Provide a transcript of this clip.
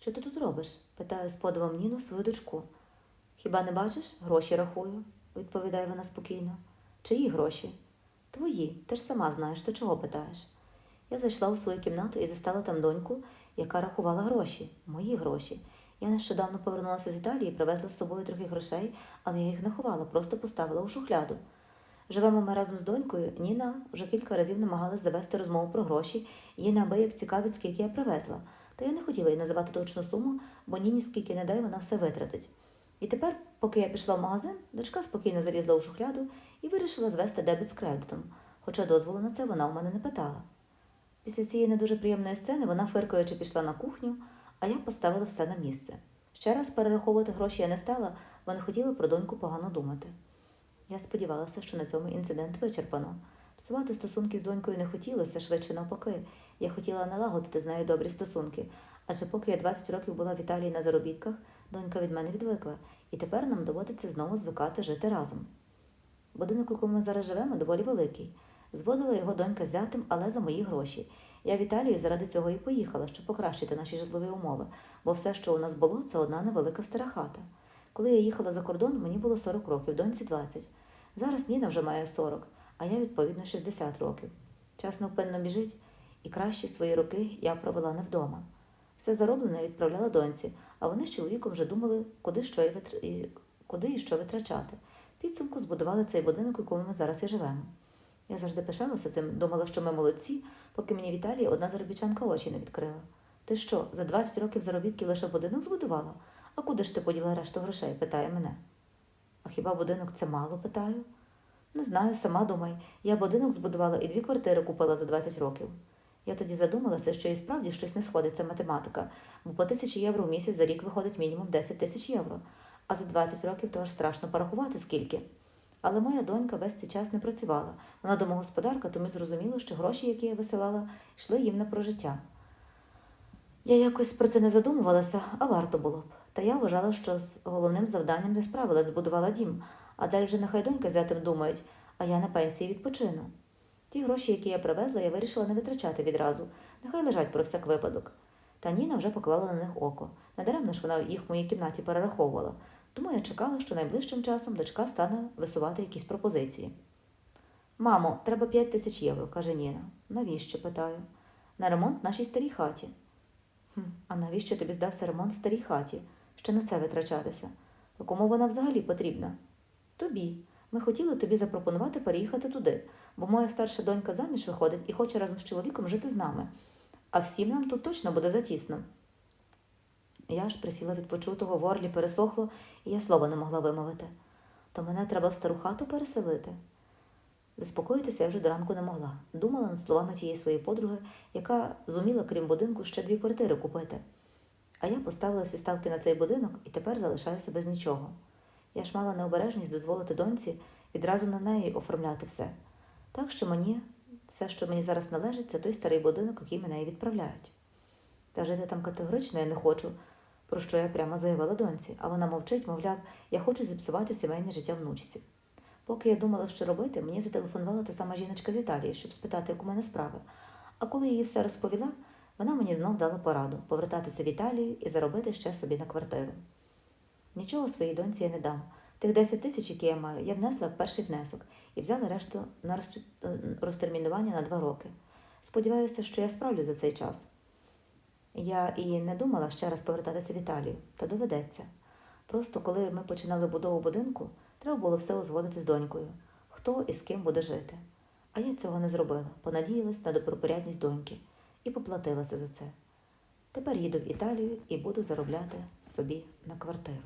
Що ти тут робиш? питаю з подивом Ніну свою дочку. Хіба не бачиш? Гроші рахую, відповідає вона спокійно. Чиї гроші? Твої, ти ж сама знаєш, то чого питаєш? Я зайшла у свою кімнату і застала там доньку, яка рахувала гроші, мої гроші. Я нещодавно повернулася з Італії привезла з собою трохи грошей, але я їх не ховала, просто поставила у шухляду. Живемо ми разом з донькою. Ніна вже кілька разів намагалась завести розмову про гроші, і неабияк цікавить, скільки я привезла. Та я не хотіла їй називати точну суму, бо Ніні скільки не дай, вона все витратить. І тепер, поки я пішла в магазин, дочка спокійно залізла у шухляду і вирішила звести дебет з кредитом, хоча дозволу на це вона у мене не питала. Після цієї не дуже приємної сцени вона, фиркаючи, пішла на кухню, а я поставила все на місце. Ще раз перераховувати гроші я не стала, бо не хотіла про доньку погано думати. Я сподівалася, що на цьому інцидент вичерпано. Псувати стосунки з донькою не хотілося, швидше навпаки. Я хотіла налагодити з нею добрі стосунки, адже поки я 20 років була в Італії на заробітках, донька від мене відвикла, і тепер нам доводиться знову звикати жити разом. Будинок, у якому ми зараз живемо, доволі великий. Зводила його донька з зятем, але за мої гроші. Я в Італію заради цього і поїхала, щоб покращити наші житлові умови, бо все, що у нас було, це одна невелика стара хата. Коли я їхала за кордон, мені було 40 років, доньці 20. Зараз Ніна вже має 40, а я, відповідно, 60 років. Час невпинно біжить, і кращі свої роки я провела не вдома. Все зароблене відправляла доньці, а вони з чоловіком вже думали, куди, що і, витр... і... куди і що витрачати. Підсумку збудували цей будинок, у якому ми зараз і живемо. Я завжди пишалася цим, думала, що ми молодці, поки мені в одна заробітчанка очі не відкрила. Ти що, за 20 років заробітки лише будинок збудувала? А куди ж ти поділа решту грошей? питає мене. А хіба будинок це мало? питаю. Не знаю, сама думай. Я будинок збудувала і дві квартири купила за 20 років. Я тоді задумалася, що і справді щось не сходиться математика, бо по тисячі євро в місяць за рік виходить мінімум 10 тисяч євро, а за 20 років то аж страшно порахувати скільки. Але моя донька весь цей час не працювала. Вона домогосподарка, тому зрозуміло, що гроші, які я висилала, йшли їм на прожиття. Я якось про це не задумувалася, а варто було б. Та я вважала, що з головним завданням не справилась, збудувала дім, а далі вже нехай донька з зятем думають, а я на пенсії відпочину. Ті гроші, які я привезла, я вирішила не витрачати відразу, нехай лежать про всяк випадок. Та Ніна вже поклала на них око. Недаремно ж вона їх в моїй кімнаті перераховувала, тому я чекала, що найближчим часом дочка стане висувати якісь пропозиції. Мамо, треба п'ять тисяч євро, каже Ніна. Навіщо? питаю. На ремонт нашій старій хаті. Хм, а навіщо тобі здався ремонт старій хаті? Ще на це витрачатися? А кому вона взагалі потрібна? Тобі. Ми хотіли тобі запропонувати переїхати туди, бо моя старша донька заміж виходить і хоче разом з чоловіком жити з нами. А всім нам тут точно буде затісно. Я ж присіла від почутого в орлі пересохло, і я слова не могла вимовити. То мене треба в стару хату переселити. Заспокоїтися я вже до ранку не могла. Думала над словами тієї своєї подруги, яка зуміла, крім будинку, ще дві квартири купити. А я поставила всі ставки на цей будинок і тепер залишаюся без нічого. Я ж мала необережність дозволити доньці відразу на неї оформляти все. Так що мені, все, що мені зараз належить, це той старий будинок, який мене відправляють. Та жити там категорично я не хочу, про що я прямо заявила доньці, а вона мовчить, мовляв, я хочу зіпсувати сімейне життя внучці. Поки я думала, що робити, мені зателефонувала та сама жіночка з Італії, щоб спитати, як у мене справи. А коли їй все розповіла, вона мені знов дала пораду повертатися в Італію і заробити ще собі на квартиру. Нічого своїй доньці я не дам. Тих 10 тисяч, які я маю, я внесла в перший внесок і взяла решту на е, розтермінування на два роки. Сподіваюся, що я справлю за цей час. Я і не думала ще раз повертатися в Італію, та доведеться. Просто коли ми починали будову будинку, треба було все узгодити з донькою, хто і з ким буде жити. А я цього не зробила, понадіялась на добропорядність доньки і поплатилася за це. Тепер їду в Італію і буду заробляти собі на квартиру.